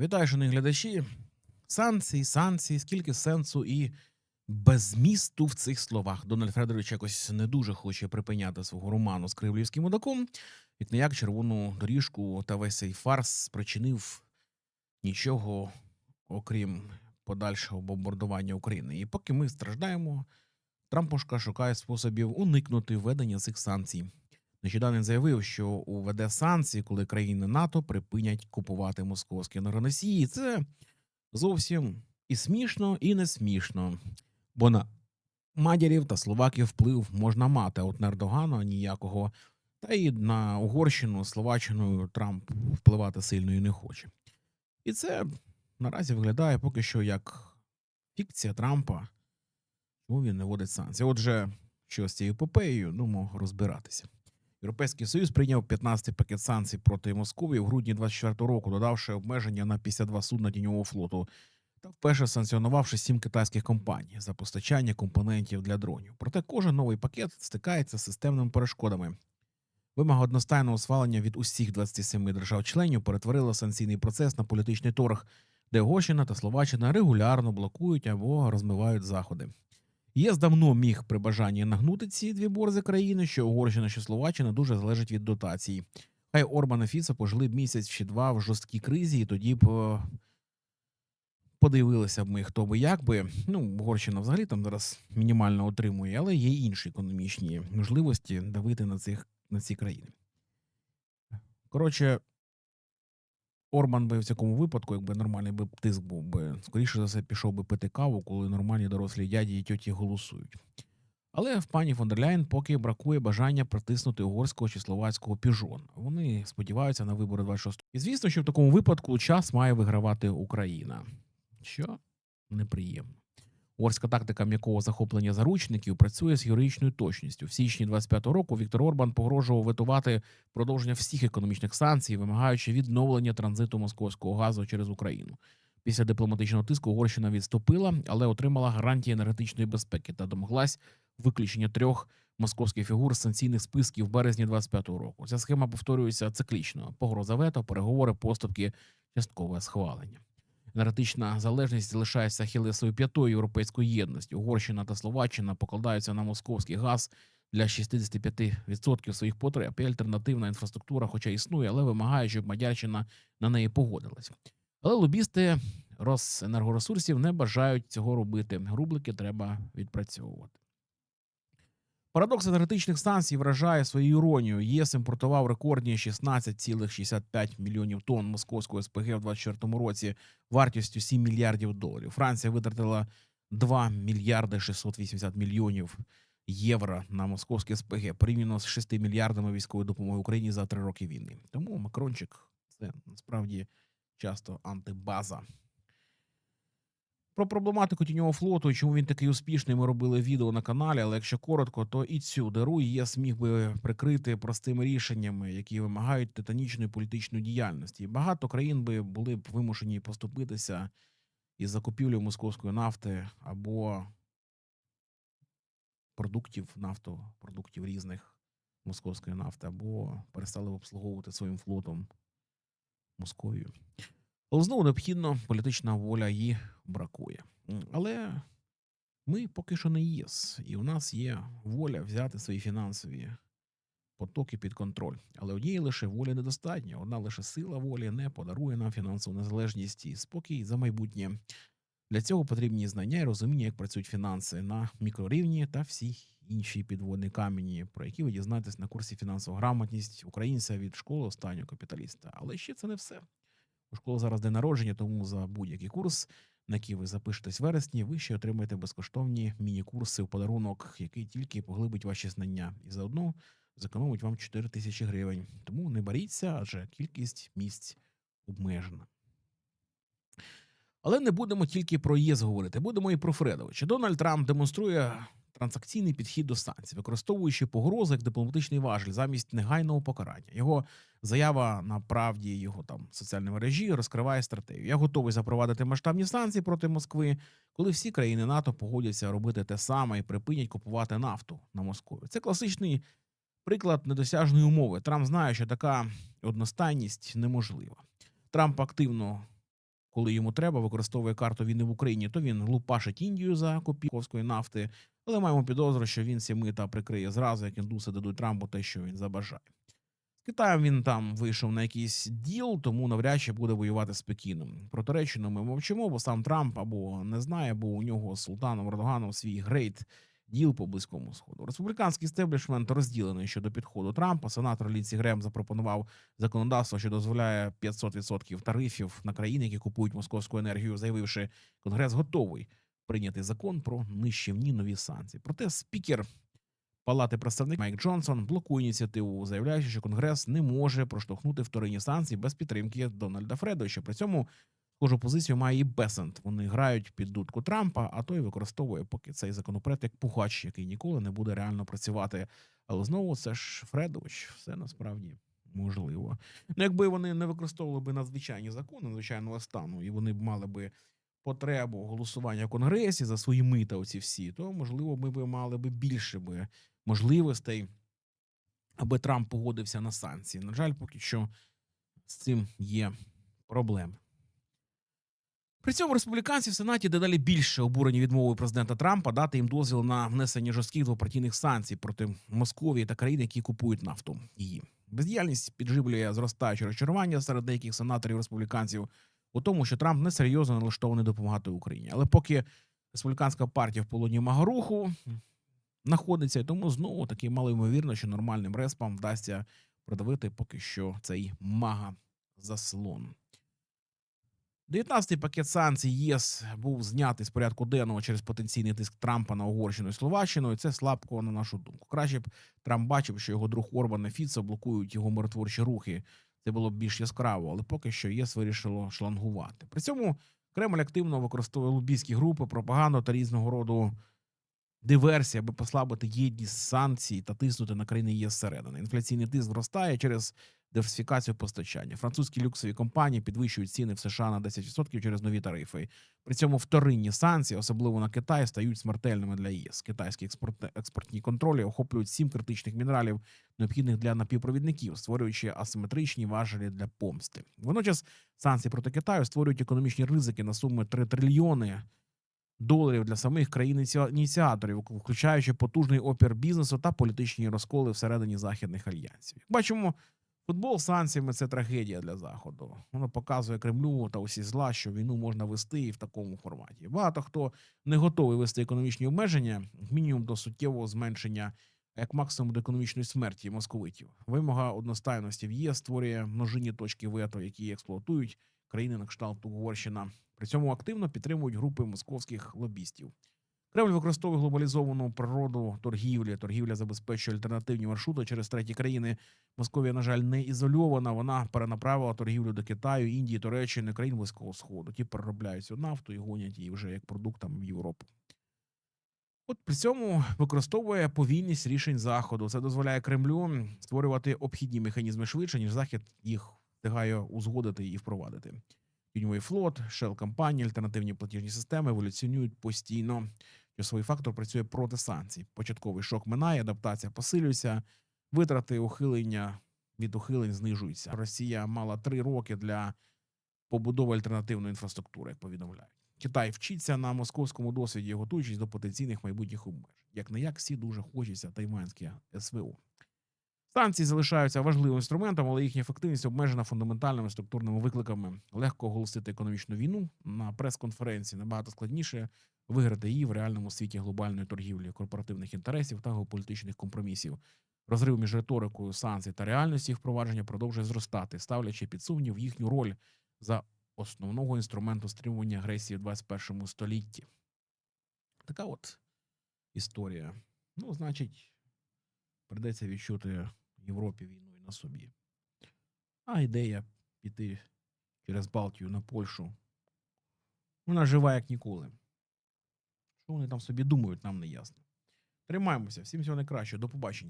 Вітаю, шановні глядачі. Санкції, санкції, скільки сенсу і безмісту в цих словах. Дональд Фредерович якось не дуже хоче припиняти свого роману з кривлівським мудаком, як не як червону доріжку та весь цей фарс спричинив нічого, окрім подальшого бомбардування України. І поки ми страждаємо, Трампушка шукає способів уникнути введення цих санкцій. Нещодавно заявив, що уведе санкції, коли країни НАТО припинять купувати московські енергоносії. Це зовсім і смішно, і не смішно. Бо на мадярів та словаків вплив можна мати, от на Ердогана ніякого. Та й на Угорщину, Словаччину Трамп впливати сильно і не хоче. І це наразі виглядає поки що як фікція Трампа, чому він не вводить санкції. Отже, що з цією епопеєю, ну, розбиратися. Європейський Союз прийняв 15-й пакет санкцій проти Московії в грудні 24 року, додавши обмеження на 52 судна тіньового флоту та вперше санкціонувавши сім китайських компаній за постачання компонентів для дронів. Проте кожен новий пакет стикається з системними перешкодами. Вимога одностайного схвалення від усіх 27 держав-членів перетворила санкційний процес на політичний торг, де Угорщина та Словаччина регулярно блокують або розмивають заходи. ЄС давно міг при бажанні нагнути ці дві борзи країни, що Угорщина, що Словаччина дуже залежить від дотацій. Хай Орбан і Фіцо пожили б місяць чи два в жорсткій кризі, і тоді б е, подивилися б ми, хто би як би. Ну, Угорщина взагалі там зараз мінімально отримує, але є інші економічні можливості давити на цих на ці країни. Коротше, Орбан би в цьому випадку, якби нормальний би тиск був би, скоріше за все, пішов би пити каву, коли нормальні дорослі дяді і тьоті голосують. Але в пані фон дер Ляйн поки бракує бажання притиснути угорського чи словацького піжон. Вони сподіваються на вибори 26 І звісно, що в такому випадку час має вигравати Україна, що неприємно. Угорська тактика м'якого захоплення заручників працює з героїчною точністю. В січні 25-го року Віктор Орбан погрожував ветувати продовження всіх економічних санкцій, вимагаючи відновлення транзиту московського газу через Україну. Після дипломатичного тиску Угорщина відступила, але отримала гарантії енергетичної безпеки та домоглась виключення трьох московських фігур з санкційних списків в березні 25-го року. Ця схема повторюється циклічно: погроза вето, переговори, поступки, часткове схвалення. Енергетична залежність залишається хилесою п'ятою європейської єдності. Угорщина та Словаччина покладаються на московський газ для 65% своїх потреб. І альтернативна інфраструктура, хоча існує, але вимагає, щоб Мадярщина на неї погодилась. Але лобісти Росенергоресурсів не бажають цього робити. Рублики треба відпрацьовувати. Парадокс енергетичних станцій вражає своєю іронією. ЄС імпортував рекордні 16,65 мільйонів тонн московського СПГ в 2024 році вартістю 7 мільярдів доларів. Франція витратила 2 мільярди 680 мільйонів євро на московське СПГ порівняно з 6 мільярдами військової допомоги Україні за три роки війни. Тому Макрончик це насправді часто антибаза. Про проблематику тіньового флоту, і чому він такий успішний, ми робили відео на каналі. Але якщо коротко, то і цю диру ЄС міг би прикрити простими рішеннями, які вимагають титанічної політичної діяльності. І багато країн би були б вимушені поступитися із закупівлею московської нафти або продуктів нафтопродуктів різних московської нафти, або перестали б обслуговувати своїм флотом Московію. Але знову необхідно, політична воля її бракує. Але ми поки що не ЄС, і у нас є воля взяти свої фінансові потоки під контроль. Але однієї лише волі недостатньо. Одна лише сила волі не подарує нам фінансову незалежність і спокій за майбутнє. Для цього потрібні знання і розуміння, як працюють фінанси на мікрорівні та всі інші підводні камені, про які ви дізнаєтесь на курсі фінансова грамотність українця від школи останнього капіталіста. Але ще це не все. У школи зараз день народження, тому за будь-який курс, на які ви запишетесь в вересні, ви ще отримаєте безкоштовні міні-курси в подарунок, який тільки поглибить ваші знання, і заодно зекономить вам 4 тисячі гривень. Тому не боріться, адже кількість місць обмежена. Але не будемо тільки про ЄС говорити, будемо і про Фредовича. Дональд Трамп демонструє транзакційний підхід до санкцій, використовуючи погрози як дипломатичний важіль замість негайного покарання. Його заява на правді його там соціальні мережі розкриває стратегію. Я готовий запровадити масштабні санкції проти Москви, коли всі країни НАТО погодяться робити те саме і припинять купувати нафту на Москву. Це класичний приклад недосяжної умови. Трамп знає, що така одностайність неможлива. Трамп активно коли йому треба, використовує карту війни в Україні, то він лупашить Індію за копійковської нафти. Але маємо підозру, що він ці мита прикриє зразу, як індуси дадуть Трампу те, що він забажає. З Китаєм він там вийшов на якийсь діл, тому навряд чи буде воювати з Пекіном. Про ми мовчимо, бо сам Трамп або не знає, бо у нього з Султаном Ердоганом свій грейт діл по близькому сходу. Республіканський стеблішмент розділений щодо підходу Трампа. Сенатор Лінсі Грем запропонував законодавство, що дозволяє 500% тарифів на країни, які купують московську енергію, заявивши, конгрес готовий прийняти закон про нищівні нові санкції. Проте спікер Палати представників Майк Джонсон блокує ініціативу, заявляючи, що Конгрес не може проштовхнути вторинні санкції без підтримки Дональда Фредовича. При цьому схожу позицію має і Бесент. Вони грають під дудку Трампа, а той використовує поки цей законопроект як пугач, який ніколи не буде реально працювати. Але знову це ж Фредович, все насправді можливо. Ну, якби вони не використовували би надзвичайні закони надзвичайного стану, і вони б мали би потребу голосування в Конгресі за свої мита, оці всі, то можливо ми б мали би більше би можливостей, аби Трамп погодився на санкції. На жаль, поки що з цим є проблеми. При цьому республіканці в Сенаті дедалі більше обурені відмовою президента Трампа дати їм дозвіл на внесення жорстких двопартійних санкцій проти Московії та країн, які купують нафту. Її бездіяльність підживлює зростаюче розчарування серед деяких сенаторів республіканців у тому, що Трамп несерйозно налаштований допомагати Україні. Але поки республіканська партія в полоні Магаруху знаходиться, тому знову таки мало ймовірно, що нормальним респам вдасться продавити поки що цей мага заслон. 19-й пакет санкцій ЄС був знятий з порядку денного через потенційний тиск Трампа на Угорщину і Словаччину, і це слабко на нашу думку. Краще б Трамп бачив, що його друг Орбан і Фіцо блокують його миротворчі рухи. Це було б більш яскраво, але поки що ЄС вирішило шлангувати. При цьому Кремль активно використовує лобійські групи, пропаганду та різного роду диверсії, аби послабити єдність санкцій та тиснути на країни ЄС зсередини. Інфляційний тиск зростає через диверсифікацію постачання. Французькі люксові компанії підвищують ціни в США на 10% через нові тарифи. При цьому вторинні санкції, особливо на Китай, стають смертельними для ЄС. Китайські експорт... експортні контролі охоплюють сім критичних мінералів, необхідних для напівпровідників, створюючи асиметричні важелі для помсти. Водночас санкції проти Китаю створюють економічні ризики на суми 3 трильйони доларів для самих країн ініціаторів, включаючи потужний опір бізнесу та політичні розколи всередині західних альянсів. Бачимо, футбол з санкціями це трагедія для заходу. Воно показує Кремлю та усі зла, що війну можна вести і в такому форматі. Багато хто не готовий вести економічні обмеження, мінімум до суттєвого зменшення. Як максимум до економічної смерті московитів, вимога одностайності в ЄС створює множинні точки вето, які експлуатують країни на кшталт Угорщина. При цьому активно підтримують групи московських лобістів. Кремль використовує глобалізовану природу торгівлі. Торгівля забезпечує альтернативні маршрути через треті країни. Московія, на жаль, не ізольована. Вона перенаправила торгівлю до Китаю, Індії, Туреччини, країн Близького Сходу. Ті переробляють цю нафту і гонять її вже як продуктам в Європу. От при цьому використовує повільність рішень заходу. Це дозволяє Кремлю створювати обхідні механізми швидше, ніж захід їх встигає узгодити і впровадити. Тіньовий флот, шел компанії, альтернативні платіжні системи еволюціонують постійно. Часовий фактор працює проти санкцій. Початковий шок минає, адаптація посилюється, витрати ухилення від ухилень знижуються. Росія мала три роки для побудови альтернативної інфраструктури, як повідомляють. Китай вчиться на московському досвіді, готуючись до потенційних майбутніх обмежень. Як не як всі дуже хочеться тайванське СВО. Санкції залишаються важливим інструментом, але їхня ефективність обмежена фундаментальними структурними викликами. Легко оголосити економічну війну на прес-конференції набагато складніше виграти її в реальному світі глобальної торгівлі, корпоративних інтересів та геополітичних компромісів. Розрив між риторикою санкцій та реальністю їх впровадження продовжує зростати, ставлячи під сумнів їхню роль за основного інструменту стримування агресії в 21 столітті. Така от історія. Ну, значить, придеться відчути Європі війну і на собі. А ідея піти через Балтію на Польщу. Вона жива як ніколи. Що вони там собі думають, нам не ясно. Тримаємося. Всім всього найкращого. До побачення.